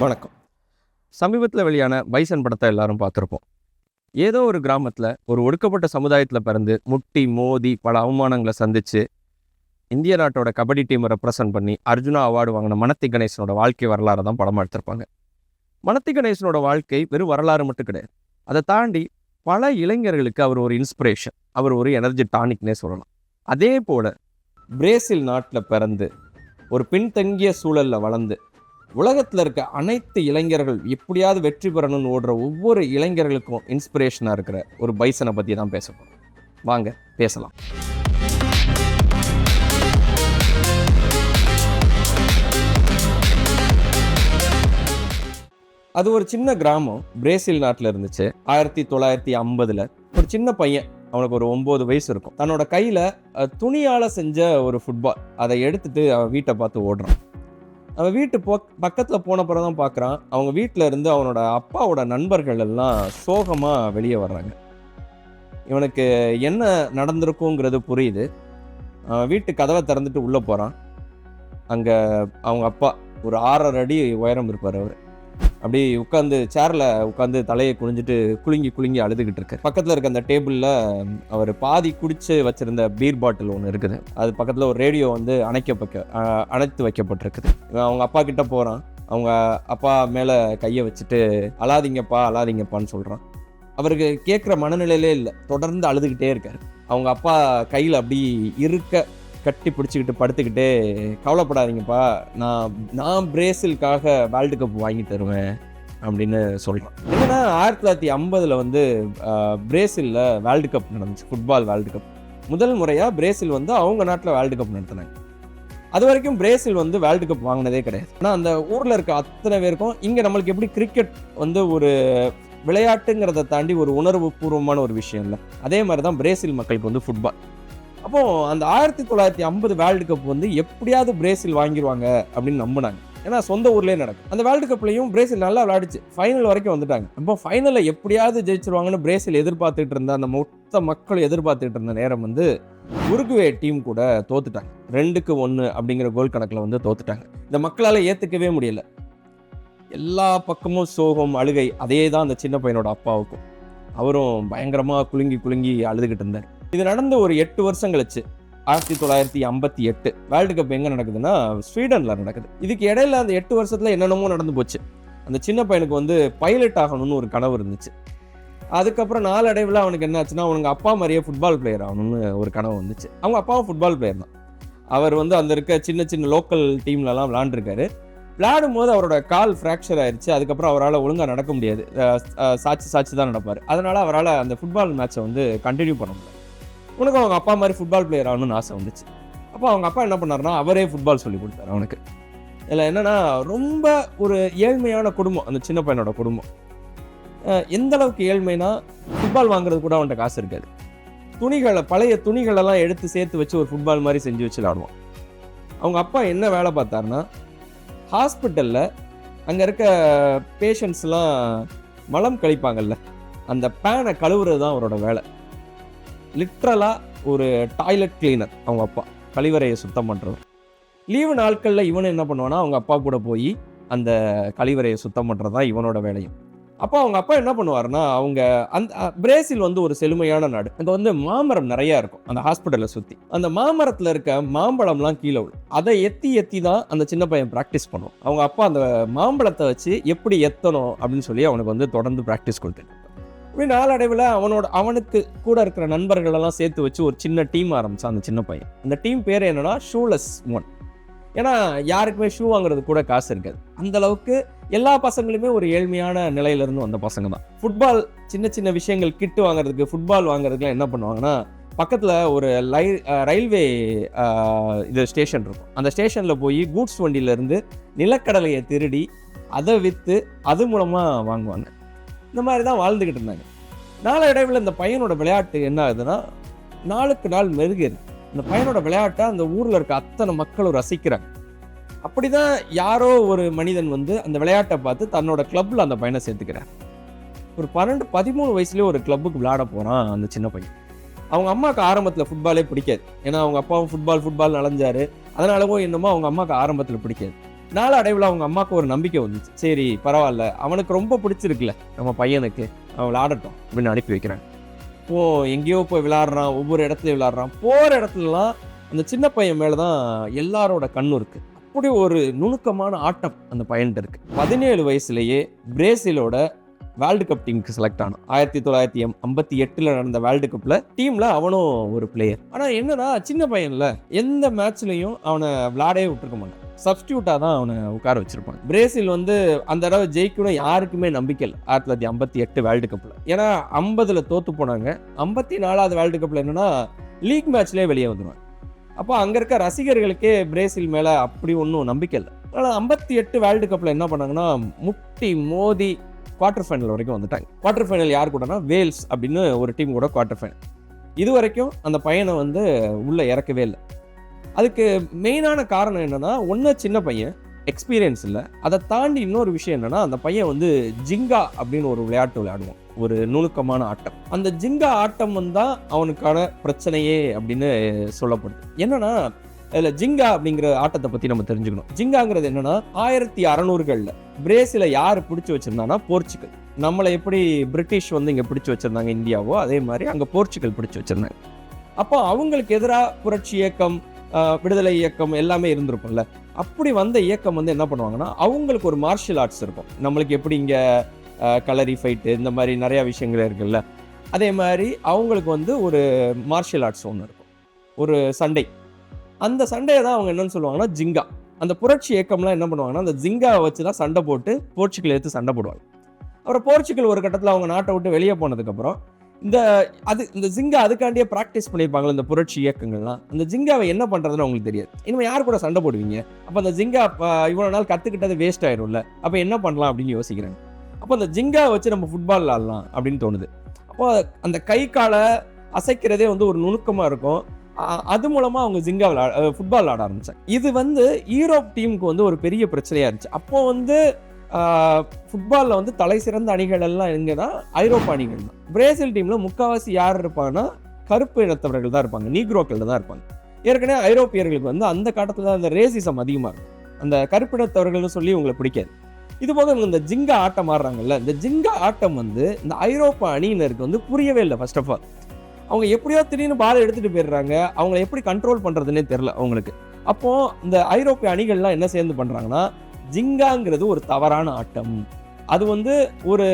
வணக்கம். சமீபத்தில் வெளியான பைசன் படத்தை எல்லாரும் பார்த்துருப்போம். ஏதோ ஒரு கிராமத்தில் ஒரு ஒடுக்கப்பட்ட சமுதாயத்தில் பிறந்து முட்டி மோதி பல அவமானங்களை சந்தித்து இந்திய நாட்டோட கபடி டீமை ரெப்ரசன்ட் பண்ணி அர்ஜுனா அவார்டு வாங்கின மனத்தி கணேசனோட வாழ்க்கை வரலாறு தான் படமாக எடுத்திருப்பாங்க. மனத்தி கணேசனோட வாழ்க்கை வெறும் வரலாறு மட்டும் கிடையாது. அதை தாண்டி பல இளைஞர்களுக்கு அவர் ஒரு இன்ஸ்பிரேஷன் அவர் ஒரு எனர்ஜி டானிக்னே சொல்லலாம். அதே போல் பிரேசில் நாட்டில் பிறந்து ஒரு பின்தங்கிய சூழலில் வளர்ந்து உலகத்தில் இருக்க அனைத்து இளைஞர்கள் எப்படியாவது வெற்றி பெறணும்னு ஓடுற ஒவ்வொரு இளைஞர்களுக்கும் இன்ஸ்பிரேஷனாக இருக்கிற ஒரு பைசனை பற்றி தான் பேச போகிறோம் வாங்க பேசலாம். அது ஒரு சின்ன கிராமம் பிரேசில் நாட்டில் இருந்துச்சு. ஆயிரத்தி தொள்ளாயிரத்தி ஐம்பதில் ஒரு சின்ன பையன் அவனுக்கு ஒரு ஒம்பது வயசு இருக்கும். தன்னோட கையில் துணியால் செஞ்ச ஒரு ஃபுட்பால் அதை எடுத்துட்டு அவன் வீட்டை பார்த்து ஓடுறான். அவன் வீட்டு போ பக்கத்தில் போன பிறகு தான் பார்க்குறான் அவங்க வீட்டில் இருந்து அவனோட அப்பாவோட நண்பர்கள் எல்லாம் சோகமாக வெளியே வர்றாங்க. இவனுக்கு என்ன நடந்திருக்குங்கிறது புரியுது. அவன் வீட்டு கதவை திறந்துட்டு உள்ளே போகிறான் அங்கே அவங்க அப்பா ஒரு ஆறரை அடி உயரம் இருப்பார் அவர். அப்படி உட்காந்து சேரில் உட்காந்து தலையை குனிஞ்சிட்டு குலுங்கி குலுங்கி அழுதுகிட்டு இருக்கு பக்கத்தில் இருக்க அந்த டேபிளில் அவர் பாதி குடிச்சு வச்சிருந்த பீர் பாட்டில் ஒன்று இருக்குது. அது பக்கத்தில் ஒரு ரேடியோ வந்து அணைக்க வைக்க அணைத்து வைக்கப்பட்டிருக்குது. அவங்க அப்பா கிட்ட போகிறான் அவங்க அப்பா மேலே கையை வச்சுட்டு அழாதீங்கப்பா அழாதீங்கப்பான்னு சொல்கிறான் அவருக்கு கேட்குற மனநிலையிலே இல்லை. தொடர்ந்து அழுதுகிட்டே இருக்கார். அவங்க அப்பா கையில் அப்படி இருக்க கட்டி பிடிச்சிக்கிட்டு படுத்துக்கிட்டே கவலைப்படாதீங்கப்பா. நான் நான் பிரேசிலுக்காக வேர்ல்டு கப் வாங்கி தருவேன் அப்படின்னு சொல்கிறான் என்னன்னா ஆயிரத்தி தொள்ளாயிரத்தி ஐம்பதில் வந்து பிரேசிலில் வேர்ல்டு கப் நடந்துச்சு. Football world cup. முதல் முறையாக பிரேசில் வந்து அவங்க நாட்டில் வேர்ல்டு கப் நடத்தினாங்க. அது வரைக்கும் பிரேசில் வந்து வேர்ல்டு கப் வாங்கினதே கிடையாது. ஆனால் அந்த ஊரில் இருக்க அத்தனை பேருக்கும் இங்கே நம்மளுக்கு எப்படி கிரிக்கெட் வந்து ஒரு விளையாட்டுங்கிறத தாண்டி ஒரு உணர்வு பூர்வமான ஒரு விஷயம் இல்லை. அதே மாதிரி தான் பிரேசில் மக்களுக்கு வந்து ஃபுட்பால் அப்போ அந்த ஆயிரத்தி தொள்ளாயிரத்தி ஐம்பது வேர்ல்டு கப் வந்து எப்படியாவது பிரேசில் வாங்கிடுவாங்க அப்படின்னு நம்பினாங்க. ஏன்னா சொந்த ஊர்லேயே நடக்கும். அந்த வேர்ல்டு கப்லையும் பிரேசில் நல்லா விளையாடுச்சு. ஃபைனல் வரைக்கும் வந்துட்டாங்க. அப்போ ஃபைனலில் எப்படியாவது ஜெயிச்சிருவாங்கன்னு பிரேசில் எதிர்பார்த்துட்டு இருந்த அந்த மொத்த மக்கள் எதிர்பார்த்துட்டு இருந்த நேரம் வந்து உருகுவே டீம் கூட தோத்துட்டாங்க. ரெண்டுக்கு ஒன்று அப்படிங்கிற கோல் கணக்கில் வந்து தோத்துட்டாங்க. இந்த மக்களால் ஏற்றுக்கவே முடியல. எல்லா பக்கமும் சோகம் அழுகை அதே தான் அந்த சின்ன பையனோட அப்பாவுக்கும். அவரும் பயங்கரமாக குலுங்கி குலுங்கி அழுதுகிட்டு இருந்தார். இது நடந்த ஒரு எட்டு வருஷம் கழிச்சு ஆயிரத்தி தொள்ளாயிரத்தி ஐம்பத்தி எட்டு வேர்ல்டு கப் எங்கே நடக்குதுன்னா ஸ்வீடனில் நடக்குது. இதுக்கு இடையில அந்த எட்டு வருஷத்தில் என்னென்னமோ நடந்து போச்சு. அந்த சின்ன பையனுக்கு வந்து பைலட் ஆகணும்னு ஒரு கனவு இருந்துச்சு. அதுக்கப்புறம் நாளடைவில் அவனுக்கு என்ன ஆச்சுன்னா அவனுக்கு அப்பா மாதிரியே ஃபுட்பால் பிளேயர் ஆகணும்னு ஒரு கனவு வந்துச்சு. அவங்க அப்பாவும் ஃபுட்பால் பிளேயர் தான். அவர் வந்து அந்த இருக்க சின்ன சின்ன லோக்கல் டீம்லலாம் விளாண்டுருக்காரு விளையாடும் போது அவரோட கால் ஃப்ராக்சர் ஆயிடுச்சு அதுக்கப்புறம் அவரால் ஒழுங்காக நடக்க முடியாது. சாட்சி சாட்சி தான் நடப்பார். அதனால் அவரால் அந்த ஃபுட்பால் மேட்ச்சை வந்து கண்டினியூ பண்ண முடியல. உனக்கு அவங்க அப்பா மாதிரி ஃபுட்பால் பிளேயர் ஆகணும்னு ஆசை வந்துச்சு. அப்போ அவங்க அப்பா என்ன பண்ணாருன்னா அவரே ஃபுட்பால் சொல்லி கொடுத்தாரு அவனுக்கு. இதில் என்னன்னா ரொம்ப ஒரு ஏழ்மையான குடும்பம் அந்த சின்ன பையனோட குடும்பம். எந்த அளவுக்கு ஏழ்மைனா ஃபுட்பால் வாங்குறது கூட அவன்கிட்ட காசு இருக்காது. துணிகளை பழைய துணிகளெல்லாம் எடுத்து சேர்த்து வச்சு ஒரு ஃபுட்பால் மாதிரி செஞ்சு வச்சு விளாடுவான் அவங்க அப்பா என்ன வேலை பார்த்தாருன்னா ஹாஸ்பிட்டலில் அங்கே இருக்க பேஷண்ட்ஸ்லாம் மலம் கழிப்பாங்கல்ல அந்த பேனை கழுவுறது தான் அவரோட வேலை. லிட்ரலாக ஒரு டாய்லெட் கிளீனர் அவங்க அப்பா. கழிவறையை சுத்தம் பண்ணுறவர் லீவு நாட்களில் இவன் என்ன பண்ணுவானா அவங்க அப்பா கூட போய் அந்த கழிவறையை சுத்தம் பண்ணுறது தான் இவனோட வேலையும். அப்போ அவங்க அப்பா என்ன பண்ணுவார்னா அவங்க அந்த பிரேசில் வந்து ஒரு செழுமையான நாடு. அங்கே வந்து மாமரம் நிறையா இருக்கும் அந்த ஹாஸ்பிட்டலை சுற்றி அந்த மாமரத்தில் இருக்க மாம்பழம்லாம் கீழே விழும். அதை எத்தி எத்தி தான் அந்த சின்ன பையன் ப்ராக்டிஸ் பண்ணும் அவங்க அப்பா அந்த மாம்பழத்தை வச்சு எப்படி எத்தணும் அப்படின்னு சொல்லி அவனுக்கு வந்து தொடர்ந்து ப்ராக்டிஸ் கொடுத்துட்டு இப்படி நாளடைவில் அவனோட அவனுக்கு கூட இருக்கிற நண்பர்களெல்லாம் சேர்த்து வச்சு ஒரு சின்ன டீம் ஆரம்பிச்சான் அந்த சின்ன பையன். அந்த டீம் பேர் என்னன்னா ஷூலெஸ் ஒன் ஏன்னா யாருக்குமே ஷூ வாங்குறது கூட காசு இருக்காது. அந்த அளவுக்கு எல்லா பசங்களுமே ஒரு ஏழ்மையான நிலையிலிருந்து வந்த பசங்க தான். ஃபுட்பால் சின்ன சின்ன விஷயங்கள் கிட்டு வாங்குறதுக்கு ஃபுட்பால் வாங்குறதுக்குலாம் என்ன பண்ணுவாங்கன்னா பக்கத்தில் ஒரு லை ரயில்வே இது ஸ்டேஷன் இருக்கும். அந்த ஸ்டேஷனில் போய் கூட்ஸ் வண்டியிலேருந்து நிலக்கடலையை திருடி அதை விற்று அது மூலமாக வாங்குவாங்க. இந்த மாதிரி தான் வாழ்ந்துக்கிட்டு இருந்தாங்க. நாளடைவில் இந்த பையனோட விளையாட்டு என்ன ஆகுதுன்னா நாளுக்கு நாள் மெருகேறுது இந்த பையனோட விளையாட்டை அந்த ஊரில் இருக்க அத்தனை மக்களும் ரசிக்கிறாங்க. அப்படிதான் யாரோ ஒரு மனிதன் வந்து அந்த விளையாட்டை பார்த்து தன்னோட கிளப்ல அந்த பையனை சேர்த்துக்கிறார். ஒரு பன்னெண்டு பதிமூணு வயசுலேயே ஒரு கிளப்புக்கு விளையாட போகிறான் அந்த சின்ன பையன். அவங்க அம்மாவுக்கு ஆரம்பத்தில் ஃபுட்பாலே பிடிக்காது. ஏன்னா அவங்க அப்பாவும் ஃபுட்பால் ஃபுட்பால் நலஞ்சாரு. அதனாலவோ என்னமோ அவங்க அம்மாவுக்கு ஆரம்பத்தில் பிடிக்காது. நாளடைவில் அவங்க அம்மாவுக்கு ஒரு நம்பிக்கை வந்துச்சு. சரி பரவாயில்ல. அவனுக்கு ரொம்ப பிடிச்சிருக்குல்ல நம்ம பையனுக்கு. அவன் விளையாடட்டும் அப்படின்னு அனுப்பி வைக்கிறேன். இப்போ எங்கேயோ போய் விளாட்றான் ஒவ்வொரு இடத்துலையும் விளாட்றான் போகிற இடத்துலலாம் அந்த சின்ன பையன் மேலே தான் எல்லாரோட கண்ணும் இருக்குது அப்படி ஒரு நுணுக்கமான ஆட்டம் அந்த பையன்கிட்ட இருக்குது பதினேழு வயசுலேயே பிரேசிலோட வேர்ல்டு கப் டீமுக்கு செலக்ட் ஆனான் ஆயிரத்தி தொள்ளாயிரத்தி ஐம்பத்தி எட்டில் நடந்த வேர்ல்டு கப்பில் டீமில் அவனும் ஒரு பிளேயர் ஆனால் என்னன்னா சின்ன பையன்ல எந்த மேட்ச்லையும் அவனை விளாடவே விட்டுருக்க மாட்டான். சப்ஸ்டியூட்டாக தான் அவனை உட்கார வச்சிருப்பான். பிரேசில் வந்து அந்த தடவை ஜெயிக்கணும் யாருக்குமே நம்பிக்கை இல்லை. ஆயிரத்தி தொள்ளாயிரத்தி ஐம்பத்தி எட்டு வேர்ல்டு கப்பில் ஏன்னா ஐம்பதில் தோற்று போனாங்க. ஐம்பத்தி நாலாவது வேர்ல்டு கப்பில் என்னென்னா லீக் மேட்ச்லேயே வெளியே வந்துடுவாங்க அப்போ அங்கே இருக்க ரசிகர்களுக்கே பிரேசில் மேலே அப்படி ஒன்றும் நம்பிக்கை இல்லை. ஆனால் ஐம்பத்தி எட்டு வேர்ல்டு கப்பில் என்ன பண்ணாங்கன்னா முட்டி மோதி குவார்டர் ஃபைனல் வரைக்கும் வந்துட்டாங்க. குவார்டர் ஃபைனல் யார் கூடனா வேல்ஸ் அப்படின்னு ஒரு டீம் கூட குவார்டர் ஃபைனல் இது வரைக்கும் அந்த பையனை வந்து உள்ளே இறக்கவே இல்லை. அதுக்கு மெயினான காரணம் என்னென்னா ஒன்று சின்ன பையன் எக்ஸ்பீரியன்ஸ் இல்லை. அதை தாண்டி இன்னொரு விஷயம் என்னன்னா அந்த பையன் வந்து ஜிங்கா அப்படின்னு ஒரு விளையாட்டு விளையாடுவான். ஒரு நுணுக்கமான ஆட்டம். அந்த ஜிங்கா ஆட்டம் வந்தால் அவனுக்கான பிரச்சனையே அப்படின்னு சொல்லப்படுது. என்னன்னா அதில் ஜிங்கா அப்படிங்கிற ஆட்டத்தை பற்றி நம்ம தெரிஞ்சுக்கணும். ஜிங்காங்கிறது என்னன்னா ஆயிரத்தி அறநூறுகளில் பிரேசில யார் பிடிச்சி வச்சிருந்தாங்கன்னா போர்ச்சுகல். நம்மளை எப்படி பிரிட்டிஷ் வந்து இங்கே பிடிச்சி வச்சிருந்தாங்க இந்தியாவோ அதே மாதிரி அங்கே போர்ச்சுகல் பிடிச்சி வச்சிருந்தாங்க. அப்போ அவங்களுக்கு எதிராக புரட்சி இயக்கம் விடுதலை இயக்கம் எல்லாமே இருந்திருக்கும்ல. அப்படி வந்த இயக்கம் வந்து என்ன பண்ணுவாங்கன்னா அவங்களுக்கு ஒரு மார்ஷியல் ஆர்ட்ஸ் இருக்கும். நம்மளுக்கு எப்படி இங்கே கலரி ஃபைட்டு இந்த மாதிரி நிறையா விஷயங்கள் இருக்குல்ல. அதே மாதிரி அவங்களுக்கு வந்து ஒரு மார்ஷியல் ஆர்ட்ஸ் ஒன்று இருக்கும். ஒரு சண்டை. அந்த சண்டையை தான் அவங்க என்னன்னு சொல்லுவாங்கன்னா ஜிங்கா. அந்த புரட்சி இயக்கம்லாம் என்ன பண்ணுவாங்கன்னா அந்த ஜிங்காவை வச்சு தான் சண்டை போட்டு போர்ச்சுக்கல் எடுத்து சண்டை போடுவாங்க. அப்புறம் போர்ச்சுக்கல் ஒரு கட்டத்தில் அவங்க நாட்டை விட்டு வெளியே போனதுக்கப்புறம் இந்த அது இந்த ஜிங்கா அதுக்காண்டியே ப்ராக்டிஸ் பண்ணியிருப்பாங்களே இந்த புரட்சி இயக்கங்கள்லாம். அந்த ஜிங்காவை என்ன பண்ணுறதுன்னு அவங்களுக்கு தெரியாது. இனிமேல் யார் கூட சண்டை போடுவீங்க? அப்போ அந்த ஜிங்கா இவ்வளோ நாள் கற்றுக்கிட்டது வேஸ்ட் ஆயிரும்ல. அப்போ என்ன பண்ணலாம் அப்படின்னு யோசிக்கிறாங்க அப்போ அந்த ஜிங்கா வச்சு நம்ம ஃபுட்பால் ஆடலாம் அப்படின்னு தோணுது. அப்போ அந்த கை காலை அசைக்கிறதே வந்து ஒரு நுணுக்கமாக இருக்கும். அது மூலமாக அவங்க ஜிங்கா விளாட் ஃபுட்பால் விளாட ஆரம்பித்தேன் இது வந்து ஈரோப் டீமுக்கு வந்து ஒரு பெரிய பிரச்சனையாக இருந்துச்சு. அப்போ வந்து ஃபுட்பாலில் வந்து தலை சிறந்த அணிகள் எல்லாம் எங்கன்னா ஐரோப்பா அணிகள் தான். பிரேசில் டீமில் முக்கால்வாசி யார் இருப்பாங்கன்னா கருப்பு இனத்தவர்கள் தான் இருப்பாங்க. நீக்ரோக்கள் தான் இருப்பாங்க. ஏற்கனவே ஐரோப்பியர்களுக்கு வந்து அந்த காலத்தில் அந்த ரேசிசம் அதிகமாக இருக்கும். அந்த கருப்பினத்தவர்கள்னு சொல்லி உங்களை பிடிக்காது. இது போக இவங்க இந்த ஜிங்கா ஆட்டம் ஆடுறாங்கல்ல இந்த ஜிங்கா ஆட்டம் வந்து இந்த ஐரோப்பா அணியினருக்கு வந்து புரியவே இல்லை ஃபர்ஸ்ட் ஆஃப் ஆல் அவங்க எப்படியோ திடீர்னு பால் எடுத்துட்டு போயிடுறாங்க. அவங்கள எப்படி கண்ட்ரோல் பண்றதுன்னே தெரில அவங்களுக்கு. அப்போ இந்த ஐரோப்பிய அணிகள்லாம் என்ன சேர்ந்து பண்றாங்கன்னா ஜிங்காங்கிறது ஒரு தவறான ஆட்டம். அது வந்து ஒரு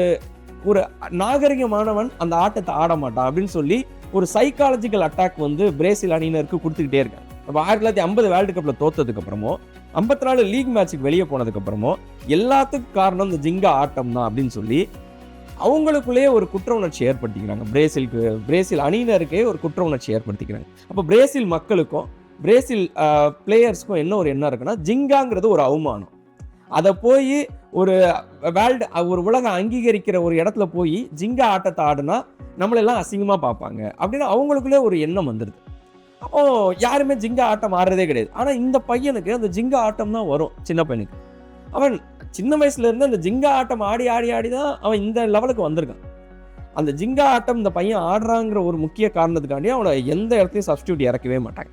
ஒரு நாகரிகமானவன் அந்த ஆட்டத்தை ஆட மாட்டான் அப்படின்னு சொல்லி ஒரு சைக்காலஜிக்கல் அட்டாக் வந்து பிரேசில் அணியினருக்கு கொடுத்துக்கிட்டே இருக்காங்க. இப்போ ஆயிரத்தி தொள்ளாயிரத்தி ஐம்பது வேர்ல்டு கப்பில் தோத்ததுக்கு அப்புறமோ ஐம்பத்தி நாலு லீக் மேட்ச்சுக்கு வெளியே போனதுக்கு அப்புறமோ எல்லாத்துக்கும் காரணம் இந்த ஜிங்கா ஆட்டம் தான் அப்படின்னு சொல்லி அவங்களுக்குள்ளேயே ஒரு குற்ற உணர்ச்சி ஏற்படுத்திக்கிறாங்க. பிரேசிலுக்கு பிரேசில் அணியினருக்கே ஒரு குற்ற உணர்ச்சி ஏற்படுத்திக்கிறாங்க. அப்போ பிரேசில் மக்களுக்கும் பிரேசில் பிளேயர்ஸ்க்கும் என்ன ஒரு எண்ணம் இருக்குன்னா ஜிங்காங்கிறது ஒரு அவமானம். அதை போய் ஒரு வேர்ல்டு ஒரு உலகம் அங்கீகரிக்கிற ஒரு இடத்துல போய் ஜிங்கா ஆட்டத்தை ஆடுனா நம்மளெல்லாம் அசிங்கமாக பார்ப்பாங்க. அப்படின்னு அவங்களுக்குள்ளே ஒரு எண்ணம் வந்துடுது அப்போ யாருமே ஜிங்கா ஆட்டம் ஆடுறதே கிடையாது. ஆனால் இந்த பையனுக்கு அந்த ஜிங்கா ஆட்டம் தான் வரும் சின்ன பையனுக்கு. அவன் சின்ன வயசுல இருந்து அந்த ஜிங்கா ஆட்டம் ஆடி ஆடி ஆடி தான் அவன் இந்த லெவலுக்கு வந்திருக்கான். அந்த ஜிங்கா ஆட்டம் இந்த பையன் ஆடுறாங்கிற ஒரு முக்கிய காரணத்துக்காண்டி அவனை எந்த இடத்தையும் சப்ஸ்டியூட் இறக்கவே மாட்டாங்க.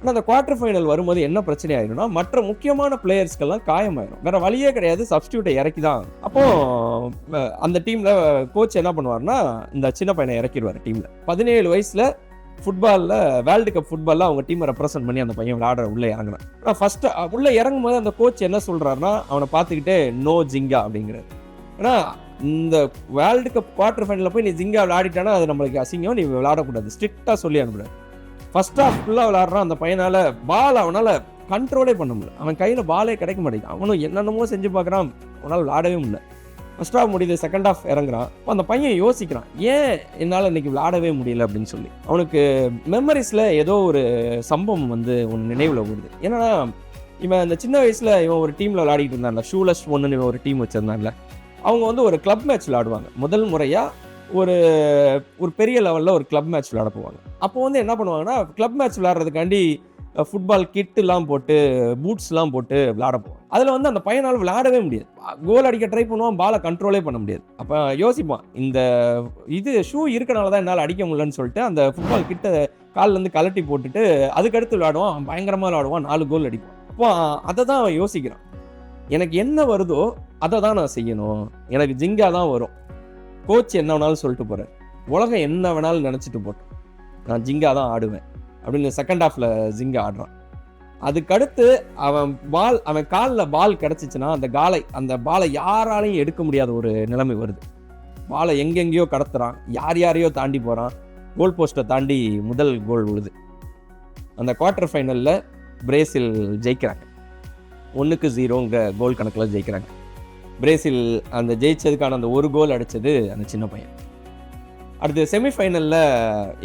ஆனால் அந்த குவார்டர் ஃபைனல் வரும்போது என்ன பிரச்சனை ஆயிரும்னா மற்ற முக்கியமான பிளேயர்ஸ்க்கெல்லாம் காயமாயிரும். வேற வழியே கிடையாது சப்ஸ்டியூட்டை இறக்கி தான் அப்போ அந்த டீம்ல கோச் என்ன பண்ணுவார்னா இந்த சின்ன பையனை இறக்கிடுவார் டீம்ல பதினேழு வயசுல ஃபுட்பாலில் வேர்ல்டு கப் ஃபுட்பாலில் அவங்க டீமை ரெப்ரசென்ட் பண்ணி அந்த பையன் விளையாடுற உள்ளே இறங்கினான். ஆனால் ஃபஸ்ட்டு உள்ளே இறங்கும் போது அந்த கோச் என்ன சொல்கிறாருன்னா அவனை பார்த்துக்கிட்டே நோ ஜிங்கா அப்படிங்கிறது ஏன்னா இந்த வேர்ல்டு கப் குவார்டர் ஃபைனலில் போய் நீ ஜிங்கா விளையாடிட்டானா அது நம்மளுக்கு அசிங்கம் நீ விளையாடக்கூடாது. ஸ்ட்ரிக்டாக சொல்லி அனுப்புறாரு ஃபஸ்ட் ஹாஃப் ஃபுல்லாக விளாட்றான் அந்த பையனால் பால் அவனால் கண்ட்ரோலே பண்ண முடியல. அவன் கையில் பாலே கிடைக்க மாட்டேங்குது. அவனும் என்னென்னமோ செஞ்சு பார்க்குறான். அவனால் விளாடவே முடியல. ஃபஸ்ட் ஹாஃப் முடியுது செகண்ட் ஹாஃப் இறங்குறான். அப்போ அந்த பையன் யோசிக்கிறான் ஏன் என்னால் இன்னைக்கு விளாடவே முடியல? அப்படின்னு சொல்லி. அவனுக்கு மெமரிஸில் ஏதோ ஒரு சம்பவம் வந்து ஒன்று நினைவில் ஓடுது. ஏன்னா இவன் அந்த சின்ன வயசில் இவன் ஒரு டீமில் விளையாடிட்டு இருந்தான்ல ஷூலஸ் ஒன்றுன்னு இவன் ஒரு டீம் வச்சுருந்தான்ல. அவங்க வந்து ஒரு கிளப் மேட்ச் விளாடுவாங்க முதல் முறையாக ஒரு ஒரு பெரிய லெவலில் ஒரு கிளப் மேட்ச் விளாட போவாங்க. அப்போ வந்து என்ன பண்ணுவாங்கன்னா கிளப் மேட்ச் விளாட்றதுக்காண்டி ஃபுட்பால் கிட்டுலாம் போட்டு பூட்ஸ்லாம் போட்டு விளாட போவான். அதில் வந்து அந்த பையனால் விளையாடவே முடியாது. கோல் அடிக்க ட்ரை பண்ணுவான் பாலை கண்ட்ரோலே பண்ண முடியாது. அப்போ யோசிப்பான் இந்த இது ஷூ இருக்கனால தான் என்னால் அடிக்க முடியலன்னு சொல்லிட்டு அந்த ஃபுட்பால் கிட்ட கால்லேருந்து கலட்டி போட்டுட்டு அதுக்கடுத்து விளாடுவான் பயங்கரமாக விளாடுவான் நாலு கோல் அடிப்பான். அப்போ அதை தான் அவன் யோசிக்கிறான். எனக்கு என்ன வருதோ அதை தான் நான் செய்யணும். எனக்கு ஜிங்கா தான் வரும். கோச் என்ன வேணாலும் சொல்லிட்டு போகிறேன் உலகம் என்ன வேணாலும் நினச்சிட்டு போட்டோம். நான் ஜிங்கா தான் ஆடுவேன். அப்படின்னு செகண்ட் ஹாஃபில் ஜிங்க ஆடுறான். அதுக்கடுத்து அவன் பால் அவன் காலில் பால் கிடச்சிச்சின்னா அந்த காலை அந்த பாலை யாராலையும் எடுக்க முடியாத ஒரு நிலைமை வருது. பாலை எங்கெங்கேயோ கடத்துறான் யார் யாரையோ தாண்டி போகிறான் கோல் போஸ்ட்டை தாண்டி முதல் கோல் விழுது. அந்த குவார்ட்டர் ஃபைனலில் பிரேசில் ஜெயிக்கிறாங்க. ஒன்றுக்கு ஜீரோங்கிற கோல் கணக்கில் ஜெயிக்கிறாங்க. பிரேசில் அந்த ஜெயிச்சதுக்கான அந்த ஒரு கோல் அடித்தது அந்த சின்ன பையன். அடுத்து செமிஃபைனலில்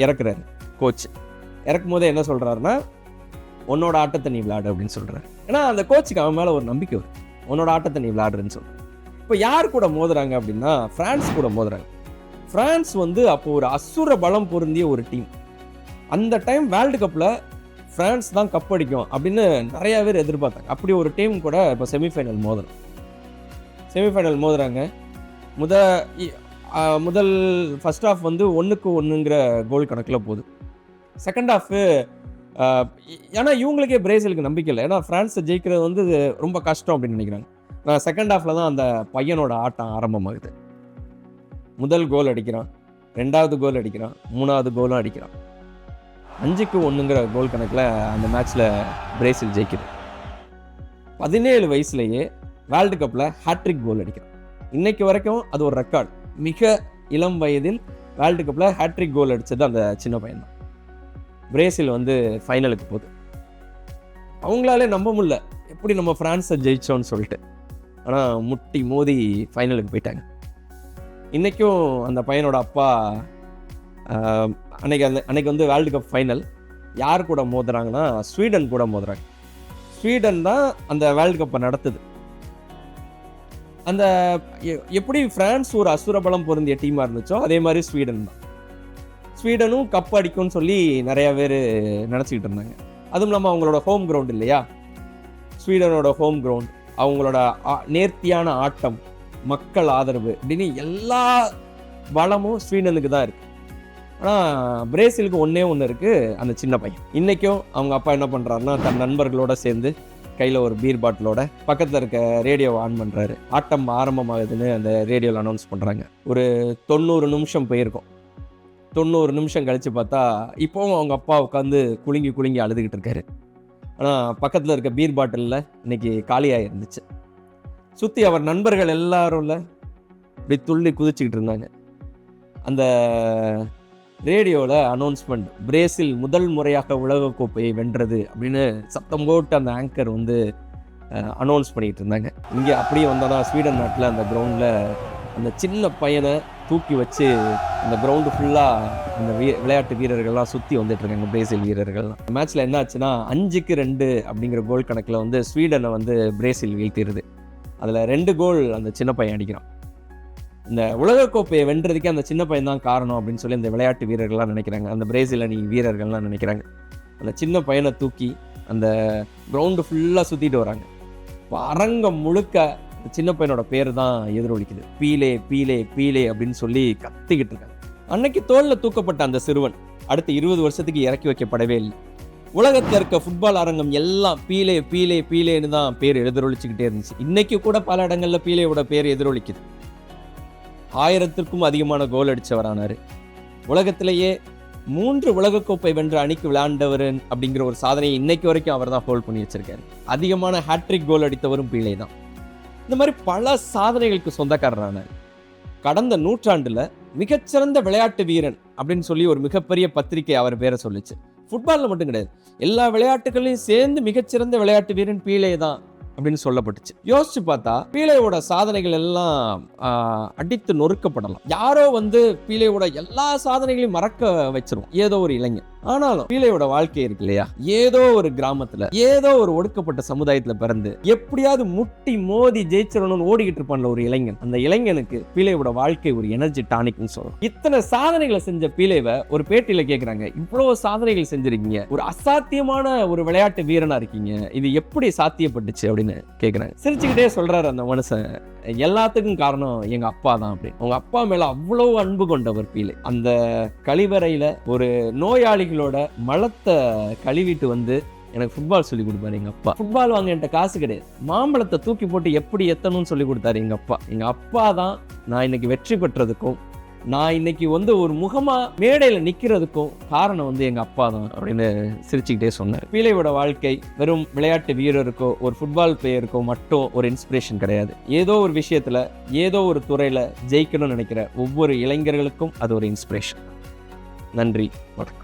இறக்குறாரு கோச் இறக்கும் போதே என்ன சொல்கிறாருன்னா உன்னோட ஆட்டத்தை நீ விளையாடு அப்படின்னு சொல்கிறாரு ஏன்னா அந்த கோச்சுக்கு அவன் மேலே ஒரு நம்பிக்கை வரும் உன்னோட ஆட்டத்தை நீ விளையாடுறேன்னு சொல்கிறேன் இப்போ யார் கூட மோதுறாங்க அப்படின்னா ஃப்ரான்ஸ் கூட மோதுறாங்க. ஃப்ரான்ஸ் வந்து அப்போ ஒரு அசுர பலம் பொருந்திய ஒரு டீம். அந்த டைம் வேர்ல்டு கப்பில் ஃப்ரான்ஸ் தான் கப் அடிக்கும் அப்படின்னு நிறைய பேர் எதிர்பார்த்தாங்க. அப்படி ஒரு டீம் கூட இப்போ செமிஃபைனல் மோதணும் செமிஃபைனல் மோதுறாங்க. முத இ- முதல் ஃபஸ்ட் ஆஃப் வந்து ஒன்றுக்கு ஒன்றுங்கிற கோல் கணக்கில் போகுது. செகண்ட் ஹாஃபு uh, ஏன்னா இவங்களுக்கே பிரேசிலுக்கு நம்பிக்கை இல்லை. ஏன்னா ஃப்ரான்ஸை ஜெயிக்கிறது வந்து ரொம்ப கஷ்டம் அப்படின்னு நினைக்கிறாங்க. நான் செகண்ட் ஹாஃபில் தான் அந்த பையனோட ஆட்டம் ஆரம்பமாகுது. முதல் கோல் அடிக்கிறான். ரெண்டாவது கோல் அடிக்கிறான். மூணாவது கோலும் அடிக்கிறான். அஞ்சுக்கு ஒன்றுங்கிற கோல் கணக்கில் அந்த மேட்ச்சில் பிரேசில் ஜெயிக்குது. பதினேழு வயசுலேயே வேர்ல்டு கப்பில் ஹேட்ரிக் கோல் அடிக்கிறான். இன்னைக்கு வரைக்கும் அது ஒரு ரெக்கார்டு மிக இளம் வயதில் வேர்ல்டு கப்பில் ஹேட்ரிக் கோல் அடித்தது அந்த சின்ன பையன் தான் பிரேசில் வந்து ஃபைனலுக்கு போகுது. அவங்களாலே நம்ப முடில எப்படி நம்ம ஃப்ரான்ஸை ஜெயிச்சோன்னு சொல்லிட்டு. ஆனால் முட்டி மோதி ஃபைனலுக்கு போயிட்டாங்க. இன்றைக்கும் அந்த பையனோட அப்பா அன்னைக்கு அந்த அன்னைக்கு வந்து வேர்ல்டு கப் ஃபைனல் யார் கூட மோதுறாங்கன்னா ஸ்வீடன் கூட மோதுறாங்க. ஸ்வீடன் தான் அந்த வேர்ல்டு கப்பை நடத்துது. அந்த எப்படி ஃப்ரான்ஸ் ஒரு அசுரபலம் பொருந்திய டீமாக இருந்துச்சோ அதே மாதிரி ஸ்வீடன் தான். ஸ்வீடனும் கப் அடிக்கும்னு சொல்லி நிறைய பேர் நினச்சிக்கிட்டு இருந்தாங்க. அதுவும் இல்லாமல் அவங்களோட ஹோம் கிரவுண்ட் இல்லையா? ஸ்வீடனோட ஹோம் கிரவுண்ட் அவங்களோட ஆ- நேர்த்தியான ஆட்டம் மக்கள் ஆதரவு அப்படின்னு எல்லா வளமும் ஸ்வீடனுக்கு தான் இருக்குது ஆனால் பிரேசிலுக்கு ஒன்றே ஒன்று இருக்குது அந்த சின்ன பையன். இன்றைக்கும் அவங்க அப்பா என்ன பண்ணுறாருன்னா தன் நண்பர்களோட சேர்ந்து கையில் ஒரு பீர் பாட்டிலோட பக்கத்தில் இருக்க ரேடியோவை ஆன் பண்ணுறாரு ஆட்டம் ஆரம்பமாகுதுன்னு அந்த ரேடியோவில் அனௌன்ஸ் பண்ணுறாங்க ஒரு தொண்ணூறு நிமிஷம் போயிருக்கும். தொண்ணூறு நிமிஷம் கழித்து பார்த்தா இப்போவும் அவங்க அப்பா உட்காந்து குலுங்கி குலுங்கி அழுதுகிட்டு இருக்காரு. ஆனால் பக்கத்தில் இருக்க பீர் பாட்டிலில் இன்னைக்கு காலியாக இருந்துச்சு. சுற்றி அவர் நண்பர்கள் எல்லாரும்ல இப்படி துள்ளி குதிச்சுக்கிட்டு இருந்தாங்க. அந்த ரேடியோவில் அனௌன்ஸ்மெண்ட் பிரேசில் முதல் முறையாக உலகக்கோப்பையை வென்றது அப்படின்னு சத்தம் போட்டு அந்த ஆங்கர் வந்து அனௌன்ஸ் பண்ணிகிட்டு இருந்தாங்க. இங்கே அப்படியே வந்தால் தான் ஸ்வீடன் நாட்டில் அந்த கிரவுண்டில் அந்த சின்ன பையனை தூக்கி வச்சு அந்த கிரவுண்டு ஃபுல்லாக அந்த வீ விளையாட்டு வீரர்கள்லாம் சுற்றி வந்துட்டு இருக்காங்க பிரேசில் வீரர்கள்லாம். மேட்ச்சில் என்ன ஆச்சுன்னா அஞ்சுக்கு ரெண்டு அப்படிங்கிற கோல் கணக்கில் வந்து ஸ்வீடனை வந்து பிரேசில் வீழ்த்திடுது அதில் ரெண்டு கோல் அந்த சின்ன பையன் அடிக்கிறான். இந்த உலகக்கோப்பையை வென்றதுக்கே அந்த சின்ன பையன் தான் காரணம் அப்படின்னு சொல்லி அந்த விளையாட்டு வீரர்கள்லாம் நினைக்கிறாங்க. அந்த பிரேசில் அணி வீரர்கள்லாம் நினைக்கிறாங்க. அந்த சின்ன பையனை தூக்கி அந்த கிரவுண்டு ஃபுல்லாக சுற்றிட்டு வராங்க. இப்போ அரங்கம் முழுக்க சின்ன பையனோட பேர் தான் எதிரொலிக்குது. பீலே பீலே பீலே அப்படின்னு சொல்லி கத்திக்கிட்டு இருக்காங்க அன்னைக்கு தோளில் தூக்கப்பட்ட அந்த சிறுவன் அடுத்த இருபது வருஷத்துக்கு இறக்கி வைக்கப்படவே இல்லை. உலகத்தில் இருக்க ஃபுட்பால் அரங்கம் எல்லாம் பீலே பீலே பீலேன்னு தான் பேர் எதிரொலிச்சுக்கிட்டே இருந்துச்சு. இன்னைக்கு கூட பல இடங்கள்ல பீலேயோட பேர் எதிரொலிக்குது. ஆயிரத்திற்கும் அதிகமான கோல் அடித்தவரானார் உலகத்திலேயே மூன்று உலகக்கோப்பை வென்ற அணிக்கு விளையாண்டவர் அப்படிங்கிற ஒரு சாதனையை இன்னைக்கு வரைக்கும் அவர் தான் ஹோல்ட் பண்ணி வச்சிருக்காரு. அதிகமான ஹேட்ரிக் கோல் அடித்தவரும் பீலே தான். இந்த மாதிரி பல சாதனைகளுக்கு சொந்தக்காரரான கடந்த நூற்றாண்டில் மிகச்சிறந்த விளையாட்டு வீரன் அப்படின்னு சொல்லி ஒரு மிகப்பெரிய பத்திரிகை அவர் பேரை சொல்லிச்சு. ஃபுட்பாலில் மட்டும் கிடையாது. எல்லா விளையாட்டுகளையும் சேர்ந்து மிகச்சிறந்த விளையாட்டு வீரன் பீலே தான் அப்படின்னு சொல்லப்பட்டுச்சு. யோசிச்சு பார்த்தா பீலையோட சாதனைகள் எல்லாம் அடித்து நொறுக்கப்படலாம். யாரோ வந்து பீலையோட எல்லா சாதனைகளையும் மறக்க வச்சிருவோம் ஏதோ ஒரு இளைஞன். ஆனாலும் பீலையோட வாழ்க்கை இருக்கு இல்லையா? ஏதோ ஒரு கிராமத்துல ஏதோ ஒரு ஒடுக்கப்பட்ட சமுதாயத்துல பிறந்து எப்படியாவது முட்டி மோதி ஜெயிச்சிடணும்னு ஓடிக்கிட்டு இருப்பான்ல ஒரு இளைஞன். அந்த இளைஞனுக்கு பீலையோட வாழ்க்கை ஒரு எனர்ஜி டானிக்னு சொல்லணும் இத்தனை சாதனைகளை செஞ்ச பீலைவை ஒரு பேட்டியில கேட்கிறாங்க இவ்வளவு சாதனைகள் செஞ்சிருக்கீங்க. ஒரு அசாத்தியமான ஒரு விளையாட்டு வீரனா இருக்கீங்க. இது எப்படி சாத்தியப்பட்டுச்சு அப்படின்னு கேட்கிறாங்க சிரிச்சுக்கிட்டே சொல்றாரு அந்த மனுஷன். எல்லாத்துக்கும் காரணம் எங்க அப்பா தான் அப்படி. உங்க அப்பா மேல அவ்வளவு அன்பு கொண்டவர் பீலே. அந்த கழிவறையில ஒரு நோயாளிகளோட மலத்தை கழுவிட்டு வந்து எனக்கு ஃபுட்பால் சொல்லி கொடுப்பாரு எங்கள் அப்பா. ஃபுட்பால் வாங்க என்கிட்ட காசு கிடையாது. மாம்பழத்தை தூக்கி போட்டு எப்படி எத்தணும்னு சொல்லி கொடுத்தாரு எங்கள் அப்பா. எங்கள் அப்பா தான் நான் இன்னைக்கு வெற்றி பெற்றதுக்கும் நான் இன்னைக்கு வந்து ஒரு முகமா மேடையில நிக்கிறதுக்கும் காரணம் வந்து எங்க அப்பா தான் அப்படின்னு சிரிச்சுக்கிட்டே சொன்னார். பீலையோட வாழ்க்கை வெறும் விளையாட்டு வீரருக்கோ ஒரு ஃபுட்பால் பிளேயருக்கோ மட்டும் ஒரு இன்ஸ்பிரேஷன் கிடையாது. ஏதோ ஒரு விஷயத்துல ஏதோ ஒரு துறையில ஜெயிக்கணும்னு நினைக்கிற ஒவ்வொரு இளைஞர்களுக்கும் அது ஒரு இன்ஸ்பிரேஷன் நன்றி வணக்கம்.